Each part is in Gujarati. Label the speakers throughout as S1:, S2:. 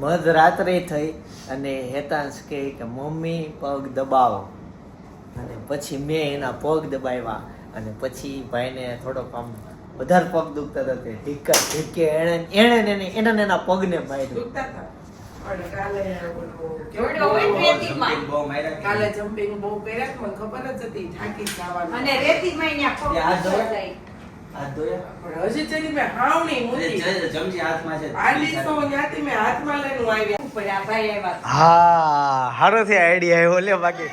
S1: મધરાત્રે થઈ અને હેતાંશ કહે કે મમ્મી પગ દબાવો. અને પછી મેં એના પગ દબાવ્યા અને પછી ભાઈને થોડોક આમ વધારે પગ દુખતા હતા તે ઢીકા ઢીકે એણે એણે એને એના એના પગને ભાઈ
S2: દુખતા હતા. કાલે
S3: માર્યા
S2: જમ્પિંગ બહુ કર્યા ખબર જ હતી થાકી જવાનું.
S4: અને રેતીમાં ન્યા પગ
S3: ત્યાં હાથ ધોયા?
S4: જાય.
S3: હાથ ધોયા?
S2: પણ હજી ચડી મેં હાવણી મૂકી.
S3: અરે હાથમાં છે
S2: આલી તો ત્યાંથી મેં હાથમાં લઈને આવી.
S4: ઉપર આ ભાઈ આવ્યા
S1: હા હારો થી આઈડિયા આવ્યો લે બાકી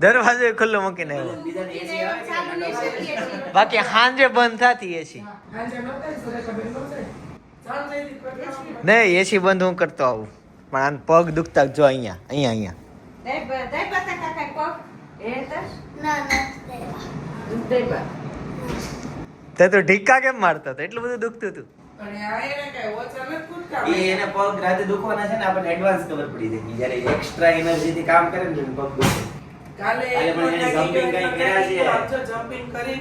S1: દરવાજો ખુલ્લો મૂકીને આવ્યો. બાકી હાંજે બંધ થતી એસી. નહીં એસી બંધ હું કરતો આવું પણ આને પગ દુખતા જો અહીંયા અહીંયા અહીંયા
S4: તા.
S1: તે ઢીકા કેમ મારતા હતા? એટલું બધું દુખતું હતું.
S2: એને
S3: પગ રાતે દુખવાના છે ને આપણને એડવાન્સ ખબર પડી જાય. જ્યારે એક્સ્ટ્રા એનર્જી થી કામ કરે ને પગ દુખે.
S2: કાલે
S3: કર્યા છે.
S2: આજો કરી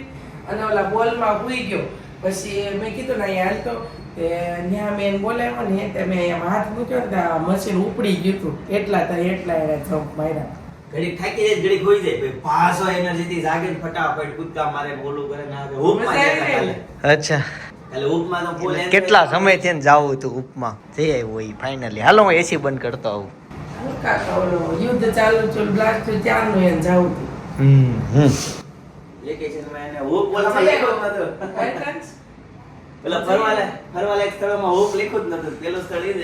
S2: અને ઓલા બોલમાં હુઈ ગયો. પછી મેં કીધું ને અહીંયા હાલ તો ત્યાં મેં એને બોલાવ્યો ને તે મેં હાથ મૂક્યો ને આ મશીન ઉપડી ગયું હતું. એટલા તો એટલા એને જમ્પ માર્યા.
S3: ઘડીક થાકી જાય ઘડીક હોઈ જાય. ભાઈ પાસો એનર્જી થી જાગે ફટાફટ કૂદકા મારે બોલું કરે ના ઉપમાં
S1: અચ્છા.
S3: ઉપમાં તો
S1: કેટલા સમય થઈને જાવું હતું ઉપમા? જઈ આવ્યો ફાઇનલી હાલો હું એસી બંધ કરતો આવું.
S2: યુદ્ધ ચાલુ થયું. બ્લાસ્ટ થયું ત્યારનું એને જાવું હતું
S1: હમ હમ.
S3: વેકેશનમાં એને? પેલા જ નતું. પેલું સ્થળ ઈ જ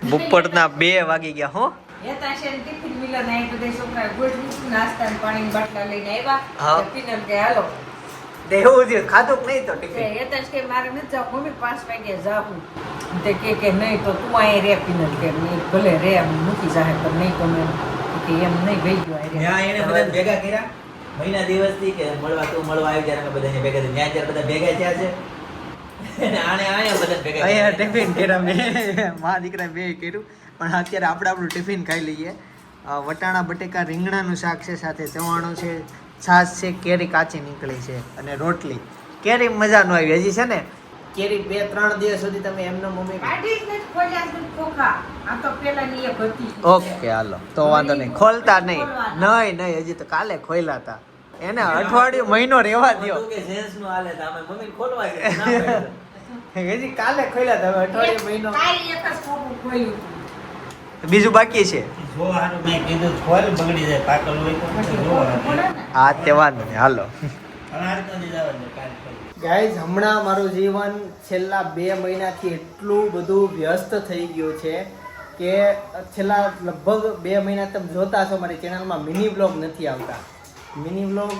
S1: બપોરના બે વાગી ગયા હો.
S4: હેતાંશ એને ટિફિન મિલર ને બધા છોકરા ગોઠવી નાસ્તા પાણી પાણીની બાટલા લઈને
S1: હા.
S4: આવ્યા તો પીનલ કે હાલો
S1: દેવું છે ખાધું નહીં તો
S4: તે
S1: ટિફિન
S4: હેતાંશ કે મારે નથી જાવ મમ્મી પાંચ વાગે જાવું તે કે કે નહીં તો તું અહીં રે પીનલ કે નહીં ભલે રે એમ મૂકી જાહે પણ નહીં ગમે એમ. કે એમ નહીં ગઈ ગયો અહીં
S3: એને બધા ભેગા કર્યા મહિના દિવસથી કે મળવા તું મળવા આવી ત્યારે અમે બધા ભેગા થયા. ત્યાં ત્યારે બધા ભેગા થયા છે અને આણે આણે બધા ભેગા
S1: અહીંયા. ટિફિન કર્યા મેં મા દીકરા બે કર્યું પણ અત્યારે આપણે આપણું ટિફિન ખાઈ લઈએ. વટાણા બટેકા રીંગણાનું શાક છે સાથે ચવાણું છે. છાશ છે કેરી કાચી નીકળી છે અને રોટલી. કેરી મજા નો આવી હજી છે ને? કેરી બે ત્રણ દિવસ સુધી તમે એમનો મમ્મી
S4: કાઢી જ નથી ખોલ્યા જ નથી ખોખા. આ તો પેલાની એક હતી.
S1: ઓકે હાલો. તો વાંધો નહીં. ખોલતા નહીં. નહીં નહીં હજી તો કાલે ખોલ્યા હતા એને અઠવાડિયું મહિનો રહેવા
S3: પાડી.
S1: હજી કાલે ખોલ્યા હતા અઠવાડિયું મહિનો. બીજું બાકી છે?
S3: હા તે
S1: તહેવાર નહીં હાલો. ગાઈઝ હમણાં મારું જીવન છેલ્લા બે મહિનાથી એટલું બધું વ્યસ્ત થઈ ગયું છે કે છેલ્લા લગભગ બે મહિના તમે જોતા છો મારી ચેનલમાં મિની બ્લોગ નથી આવતા. મિની બ્લોગ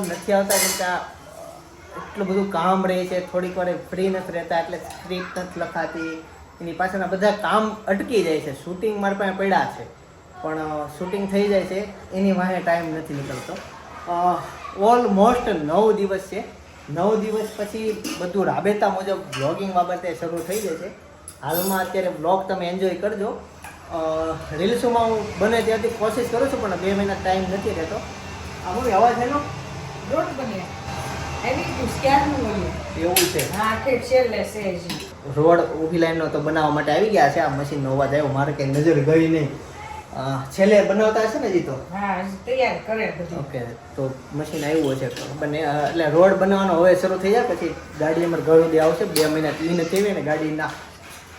S1: નથી આવતા કેમ કે એટલું બધું કામ રહે છે થોડીક વાર ફ્રી નથી રહેતા એટલે સ્ક્રિપ્ટ નથી લખાતી. એની પાછળના બધા કામ અટકી જાય છે. શૂટિંગ મારા પાસે પડ્યા છે. પણ શૂટિંગ થઈ જાય છે. એની વાહે ટાઈમ નથી નીકળતો. ઓલમોસ્ટ નવ દિવસ છે. નવ દિવસ પછી બધું રાબેતા મુજબ બ્લોગિંગ બાબતે શરૂ થઈ જશે હાલમાં અત્યારે બ્લોગ તમે એન્જોય કરજો. રીલ્સોમાં હું બને ત્યાંથી કોશિશ કરું છું પણ બે મહિના ટાઈમ નથી રહેતો. આ મૂવી અવાજ એનો
S4: લોટ બને. એવી
S1: એવું છે.
S4: હા, ઠીક છેલ્લે છે.
S1: રોડ ઊભી લાઈનનો તો બનાવવા માટે આવી ગયા છે. આ મશીનનો અવાજ આવ્યો. મારે કંઈ નજર ગઈ નહીં. છેલ્લે બનાવતા હશે ને હજી તો
S4: તૈયાર કરે
S1: ઓકે તો મશીન આવ્યું છે બને એટલે રોડ બનાવવાનો હવે શરૂ થઈ જાય પછી ગાડી અમારે ઘર સુધી આવશે. બે મહિના ક્લીન થઈ ને ગાડીના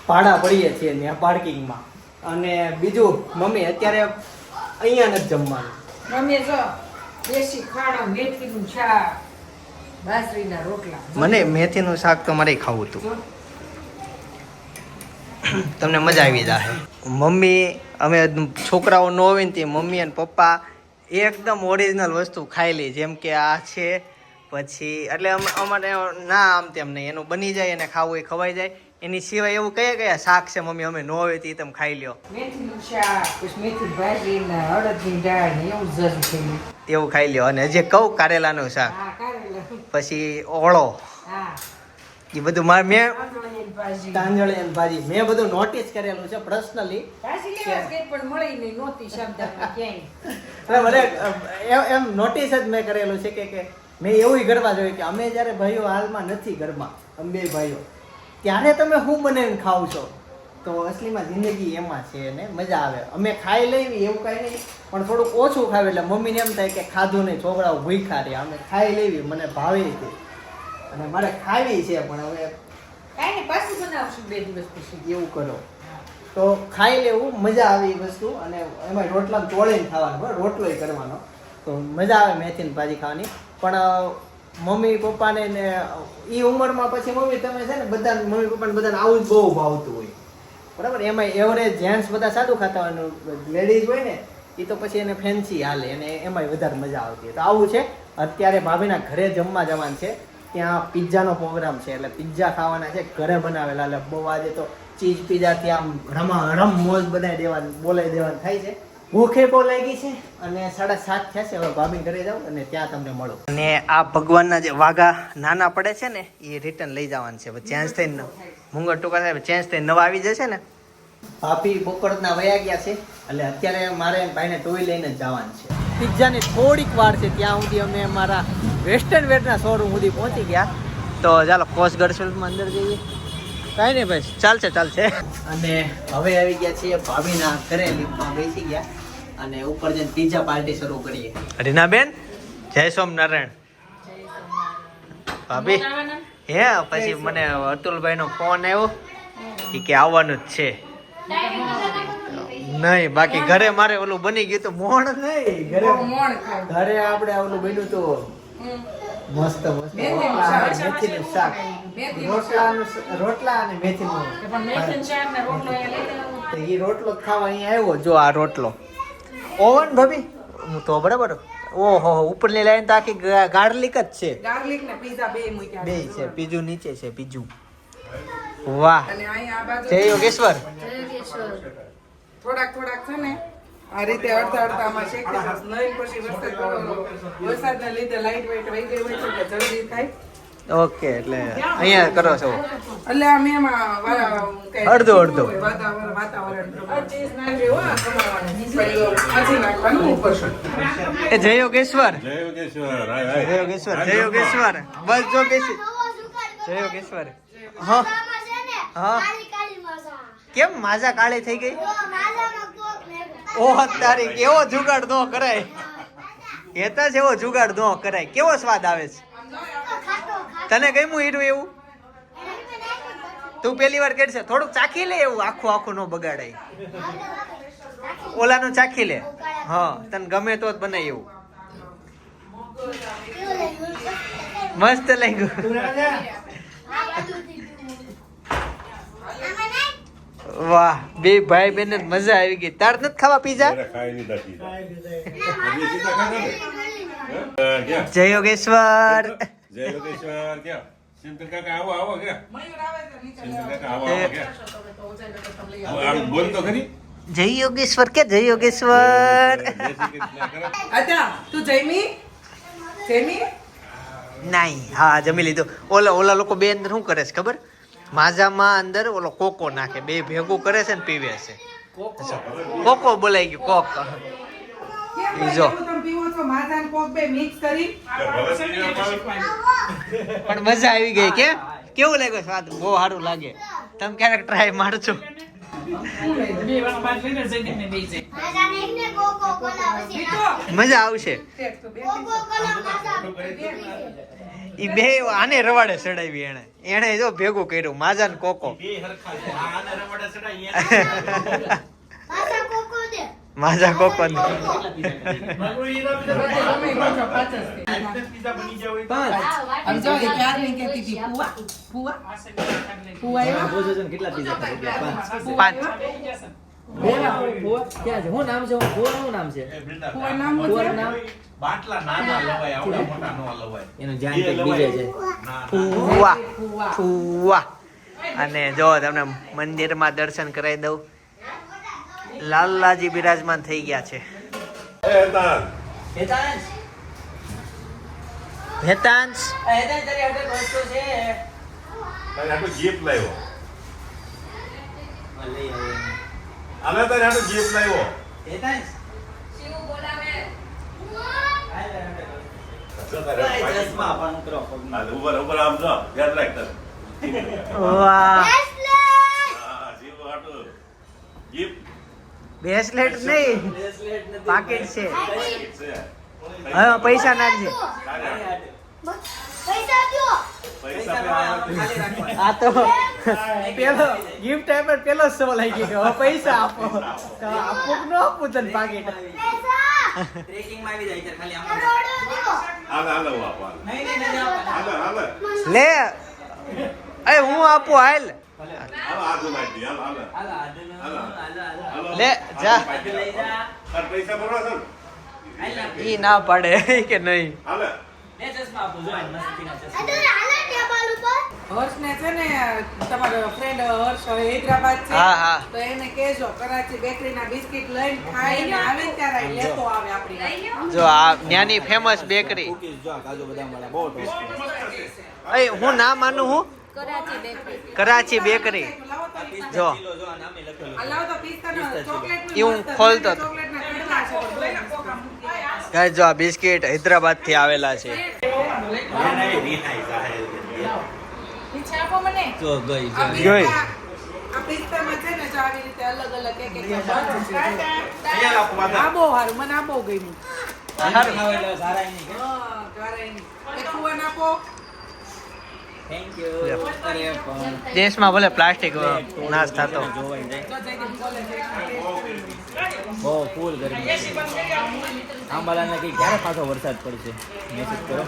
S1: ભાડા પડીએ છીએ ત્યાં પાર્કિંગમાં. અને બીજું મમ્મી અત્યારે અહીંયા નથી જમવાનું.
S4: મમ્મી જો દેશી ખાણો મેથીનું શાક બાસરીના રોટલા.
S1: મને મેથીનું શાક તો મારે ખાવું હતું. તમને મજા આવી જાય મમ્મી અમે છોકરાઓ ન હોય ને તે મમ્મી અને પપ્પા એકદમ ઓરિજિનલ વસ્તુ ખાઈ લે જેમ કે આ છે પછી એટલે અમે અમારે ના આમ તેમ નહીં એનું બની જાય એને ખાવું એ ખવાઈ જાય. એની સિવાય એવું કયા કયા શાક છે મમ્મી અમે ન હોય તે તમે ખાઈ લ્યો.
S4: મેથીનું શાક પછી મેથી ભાજી ને અડદની દાળ ને એવું જ
S1: એવું ખાઈ લ્યો. અને જે કહું કારેલાનું શાક. પછી ઓળો.
S4: હા.
S1: એ બધું મારે મેં તાંજળી અને ભાજી. મેં બધું નોટિસ કરેલું છે પર્સનલી
S4: પણ મળી નહીં નહોતી શબ્દમાં ક્યાંય.
S1: એટલે મને એમ એમ નોટિસ જ મેં કરેલું છે કે કે મેં એવું કરવા જોયું કે અમે જ્યારે ભાઈઓ હાલમાં નથી ઘરમાં અમે બે ભાઈઓ ત્યારે તમે શું બનાવીને ખાવ છો? તો અસલીમાં જિંદગી એમાં છે ને મજા આવે. અમે ખાઈ લેવી એવું કાંઈ નહીં પણ થોડુંક ઓછું ખાવે. એટલે મમ્મીને એમ થાય કે ખાધું નહીં છોકરાઓ ભૂખ્યા રહ્યા. અમે ખાઈ લેવી મને ભાવે છે અને મારે ખાવી છે પણ હવે
S4: કાંઈ નહીં પાછું બનાવશું બે દિવસ પછી.
S1: એવું કરો. તો ખાઈ લેવું મજા આવે એ વસ્તુ અને એમાં રોટલા ચોળીને ખાવાનું બરાબર? રોટલોય કરવાનો. તો મજા આવે મેથીની ભાજી ખાવાની. પણ મમ્મી પપ્પાને ને એ ઉંમરમાં પછી મમ્મી તમે છે ને બધા મમ્મી પપ્પાને બધાને આવું જ બહુ ભાવતું હોય. બરાબર? એમાં એવરેજ જેન્ટ્સ બધા સાદું ખાતા હોય લેડીઝ હોય ને એ તો પછી એને ફેન્સી હાલે અને એમાંય વધારે મજા આવતી હોય. તો આવું છે. અત્યારે ભાભીના ઘરે જમવા જવાનું છે. ત્યાં પિઝાનો પ્રોગ્રામ છે એટલે પિઝા ખાવાના છે ઘરે બનાવેલા એટલે બહુ આજે તો ચીઝ પિઝા ત્યાં રમા રમ મોજ બનાવી દેવાનું બોલાવી દેવાનું થાય છે. ભૂખે બહુ લાગી છે અને સાડા સાત થયા છે હવે ભાભી ઘરે જાઉં અને ત્યાં તમને મળો. અને આ ભગવાનના જે વાઘા નાના પડે છે ને એ રિટર્ન લઈ જવાનું છે ચેન્જ થઈને મુંગર ટૂંકા સાહેબ ચેન્જ થઈને નવા આવી જશે ને? ભાભી બપોરના વયા ગયા છે એટલે અત્યારે મારે ભાઈને ટોય લઈને જવાનું છે. પિઝાની થોડીક વાર છે ત્યાં સુધી અમે અમારા વેસ્ટર્ન વેરના શોરૂમ સુધી પહોંચી ગયા. તો ચાલો કોસ્ટગાર્ડ શોરૂમમાં અંદર જઈએ. કાંઈ નહીં ભાઈ ચાલશે ચાલશે. અને હવે આવી ગયા છીએ ભાભીના ઘરે લિફ્ટમાં બેસી ગયા. અને ઉપર જઈને ત્રીજા પાર્ટી શરૂ કરીએ. રીનાબેન જય સોમનારાયણ ભાભી હે પછી મને અતુલભાઈ નો ફોન આવ્યો કે આવવાનું જ છે. નહીં બાકી ઘરે મારે ઓલું બની ગયું તો મોણ નહીં ઘરે ઘરે આપણે ઓલું બન્યું તો. મસ્ત મસ્ત. મેથીનું શાક. રોટલાનું રોટલા અને મેથીનું.
S4: પણ મેથીનું શાક ને રોટલો અહીંયા લઈ લેવાનો.
S1: તો ઈ રોટલો ખાવા અહીંયા આવ્યો જો આ રોટલો. ઓવન ભાભી? હું તો બરાબર. ઓહો ઉપરની લાઈન તો આખી ગાર્લિક જ છે.
S2: ગાર્લિક ને પીઝા બે મૂક્યા
S1: બે છે બીજું નીચે છે બીજું વાહ જય યોગેશ્વર.
S2: થોડાક થોડાક છે ને આ રીતે અડધા અડધામાં શેકી દઈશ. નહીં પછી વરસાદ પડવાનો. વરસાદના લીધે લાઈટ વેઇટ વહી ગઈ હોય છે કે જલ્દી થાય.
S1: ઓકે એટલે અહીંયા કરો છો.
S2: એટલે આમ એમાં
S1: અડધો અડધો.
S2: વાતાવરણ
S1: એ જય યોગેશ્વર.
S5: જય યોગેશ્વર હાય, હાય.
S1: જય યોગેશ્વર જય યોગેશ્વર. બસ જો બેસી જય યોગેશ્વર. હા. હા. કેમ માજા કાળી થઈ ગઈ? ઓહ તારી કેવો જુગાડ નો કરાય? કેતા જ એવો જુગાડ નો કરાય. કેવો સ્વાદ આવે છે? તને ગમ્યું હીરું એવું? તું પેલી વાર કરશે થોડુંક ચાખી લે એવું આખું આખું નો બગાડાય. ઓલાનું ચાખી લે. હા તને ગમે તો જ બનાય એવું. મસ્ત લાગ્યું. વાહ બે ભાઈ બેન મજા આવી ગઈ. તાર નથી ખાવા પીઝા? જય યોગેશ્વર.
S5: જય યોગેશ્વર ક્યાં? શિવકર કાકા આવો આવો ક્યાં?
S2: મયુર આવે છે નીચે
S5: શિવકર કાકા આવો આવો ક્યાં? આવો, આમ બોલ તો ખરી.
S1: જય યોગેશ્વર કે જય યોગેશ્વર?
S2: તું જયમી? જયમી?
S1: નહીં હા જમી લીધું. ઓલા ઓલા લોકો બે અંદર શું કરે છે ખબર? માજામાં અંદર ઓલો કોકો નાખે બે ભેગું કરે છે ને પીવે છે. કોકો? બોલાઈ ગયું કોક. બીજો જો.
S2: એવું તમે પીવો છો? માજાન કોક બે મિક્સ કરી.
S5: ભગત પીવા
S1: પણ મજા આવી ગઈ કે? કેવું લાગ્યું સ્વાદ? બહુ સારું લાગે. તમે ક્યારેક ટ્રાય મારજો. મજા આવશે. ઈ બે આને રવાડે ચડાવી એને એને જો ભેગું કર્યું માજા ને કોકો માજા કોકો
S3: પાંચ.
S1: પાંચ
S3: નામ છે? શું નામ છે?
S2: નામ શું છે?
S3: નામ?
S6: બાટલા નાના લવાય આવડા મોટા નો લવાય.
S3: એનું બીજે છે.
S1: ફુવા
S2: ફુવા
S1: ફુવા અને જો તમને મંદિરમાં દર્શન કરાવી દઉં. લાલાજી બિરાજમાન થઈ ગયા છે.
S3: હેતાંશ.
S1: હેતાંશ?
S3: હેતાંશ તો
S5: તારે આટલું જીપ લાવ્યો હા, જીવો હાટુ. gift
S1: બ્રેસલેટ નહીં.
S3: પાકેટ નથી.
S1: છે.
S5: છે.
S1: પૈસા નાખજે. આ તો પેલો ગિફ્ટ આપે પેલો સવાલ આવી ગયો હવે પૈસા આપો તો આપો કે ન આપું તને પાકીટ. લે એ હું આપું હાલ
S5: હાલો, આજુ લાગી, હાલો, હાલો.
S3: હાલો, આજનો,
S5: હાલો.
S3: હાલો, હાલો.
S5: હાલો.
S1: લે, જા. ઈ ના પાડે કે નહીં
S5: હાલે.
S3: ચશ્મા આપું, જો મસ્તીના ચશ્મા.
S7: અદુર હાલા ટેબલ ઉપર
S2: હર્ષને છે ને તમારો ફ્રેન્ડ હર્ષ હૈદરાબાદ છે
S1: હા, હા.
S2: તો એને કહેજો કરાચી બેકરીના બિસ્કિટ લઈને ખાઈને આવે ત્યારે લેતો આવે આપણી
S1: જો આ ન્યાની ફેમસ બેકરી.
S3: જો કાજુ બદામ વાળા, બહુ tasty.
S1: એ હું ના માનું હું? કરાચી બેકરી. જો. ઈ હું ખોલતો તો.
S2: ચોકલેટના કેટલા છે. પણ જોઈને કોકા મૂકી દે.
S1: ગાઈસ જો આ બિસ્કિટ હૈદરાબાદથી આવેલા છે
S3: જો ગઈ.
S1: જોઈ.
S2: મને આ બહુ ગમ્યું.
S1: દેશમાં ભલે પ્લાસ્ટિક નાશ થતો.
S3: બહુ ફૂલ ગરમી. આંબાલાલને કઈ ક્યારે પાછો વરસાદ પડશે? મેસેજ કરો.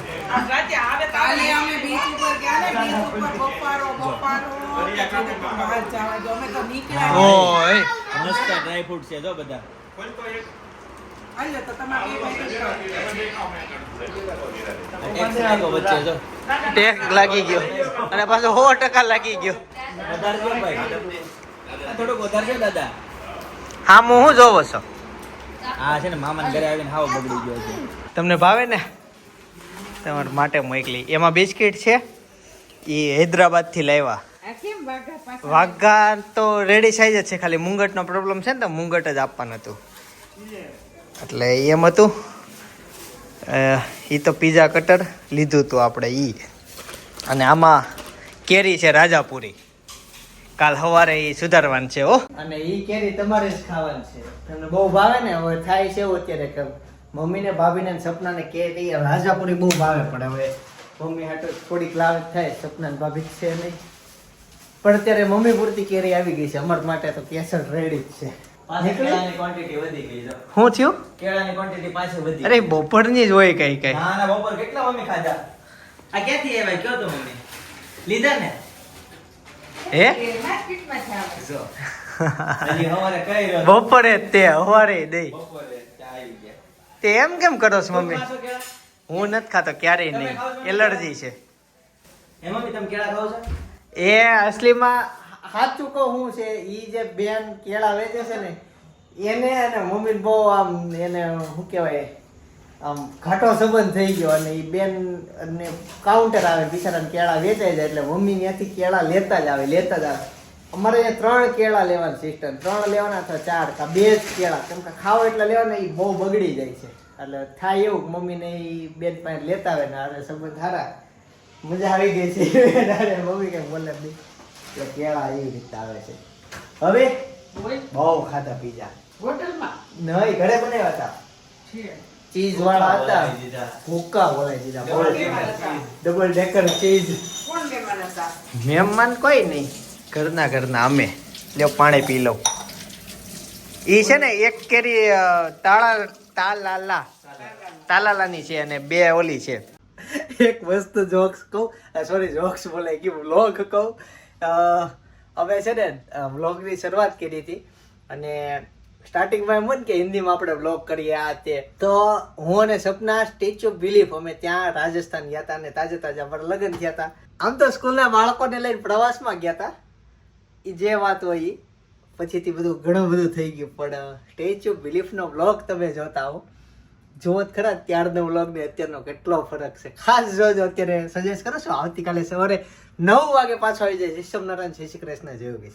S3: મસ્ત ડ્રાય ફ્રૂટ છે જો બધા.
S1: ટેક લાગી ગયો. અને પાછો સો ટકા લાગી ગયો.
S3: થોડુંક વધારે દાદા?
S1: હા હું શું જોવો છો?
S3: હા છે ને મામાને ઘરે આવીને હાવ બગડી ગયો છે.
S1: તમને ભાવે ને? તમારા માટે મોકલી એમાં બિસ્કિટ છે? એ હૈદરાબાદથી લાવ્યા
S2: વાઘા
S1: વાઘા તો રેડી સાઈઝ જ છે ખાલી મુંગટનો પ્રોબ્લેમ છે ને તો મુંગટ જ આપવાનું હતું. એટલે એમ હતું. એ તો પીઝા કટર લીધું હતું આપણે એ અને આમાં કેરી છે રાજાપુરી. કાલ સવારે એ સુધારવાની છે, હો. અને એ કેરી તમારે જ ખાવાની છે. તમને બહુ ભાવે ને? હવે થાય છે એવું અત્યારે કે મમ્મીને, ભાભીને સપનાને કેરી, રાજાપુરી બહુ ભાવે. પણ હવે મમ્મી હાટો થોડીક લાવે થાય સપના ભાભી છે નહીં. પણ અત્યારે મમ્મી પૂરતી કેરી આવી ગઈ છે. અમારા માટે તો કેસર રેડી જ છે.
S3: પાછી ક્વોન્ટિટી વધી ગઈ જો.
S1: શું થયું?
S3: કેળાની ક્વોન્ટિટી પાછી વધી
S1: અરે બપોરની જ હોય કઈ કઈ.
S3: ના ના બપોર કેટલા મમ્મી ખાધા? આ ક્યાંથી આવ્યા? કયો તો મમ્મી? લીધા ને?
S1: હે?
S3: જો. હવારે કઈ
S1: બપોરે તે હવારે દઈ.
S3: બપોરે આવી ગયા.
S1: તે એમ કેમ કરો છો મમ્મી? હું નથી ખાતો ક્યારેય નહીં. એલર્જી છે.
S3: એ મમ્મી તમે કેળા ખાઓ છો?
S1: એ અસલીમાં સાચું કહું હું છે, ઈ જે બેન કેળા વેચે છે ને, એને અને મમ્મી બહુ આમ એને, શું કહેવાય, આમ ઘાટો સંબંધ થઈ ગયો અને એ બેન અને કાઉન્ટર આવે, બિચારાને કેળા વેચાઈ જાય, એટલે મમ્મી ત્યાંથી કેળા લેતા જ આવે, લેતા જ આવે. અમારે અહીંયા ત્રણ કેળા લેવાની સિસ્ટમ ત્રણ લેવાના અથવા ચાર કા બે જ કેળા, કેમ કે ખાવ એટલે લેવાના એ બહુ બગડી જાય છે. એટલે થાય એવું મમ્મીને એ બેન પાસે લેતા આવે ને અરે સંબંધ સારા મજા આવી ગઈ છે. મમ્મી કઈ બોલે નહીં એટલે કેળા એવી રીતે આવે છે. હવે બહુ ખાતા પીઝા.
S2: હોટલમાં?
S1: નહીં ઘરે બનાવ્યા હતા. ચીઝ વાળા હતા. ભૂકા બોલાવી દીધા.
S2: ડબલ ડેકર હતા.
S1: Double decker cheese.
S2: કોણ લેવાના હતા?
S1: મહેમાન કોઈ નહીં. ઘરના ઘરના અમે. લ્યો પાણી પી લો એ છે ને એક કેરી તાળા તાલાલા. તાલાલાની છે અને બે ઓલી છે. એક વસ્તુ જોક્સ કહું સોરી જોક્સ બોલે કે વ્લોગ કહું. અમે છે ને વ્લોગની શરૂઆત કરી હતી. અને સ્ટાર્ટિંગમાં એમ કે હિન્દીમાં આપણે વ્લોગ કરીએ આ તે. તો હું અને સપના સ્ટેચ્યુ ઓફ બિલીફ અમે ત્યાં રાજસ્થાન ગયા હતા અને તાજે તાજા અમારા લગ્ન થયા હતા. આમ તો સ્કૂલના બાળકોને લઈને પ્રવાસમાં ગયા હતા. એ જે વાત હોય એ પછીથી બધું ઘણું બધું થઈ ગયું, પણ સ્ટેચ્યુ ઓફ બિલીફનો વ્લોગ તમે જોતા હો. જુઓ જ ખરા ત્યારનો વ્લોગ ને અત્યારનો કેટલો ફરક છે. ખાસ જોજો અત્યારે સજેસ્ટ કરો છો? આવતીકાલે સવારે નવ વાગે પાછો આવી જાય જય શ્રી શ્રી કૃષ્ણ જેવું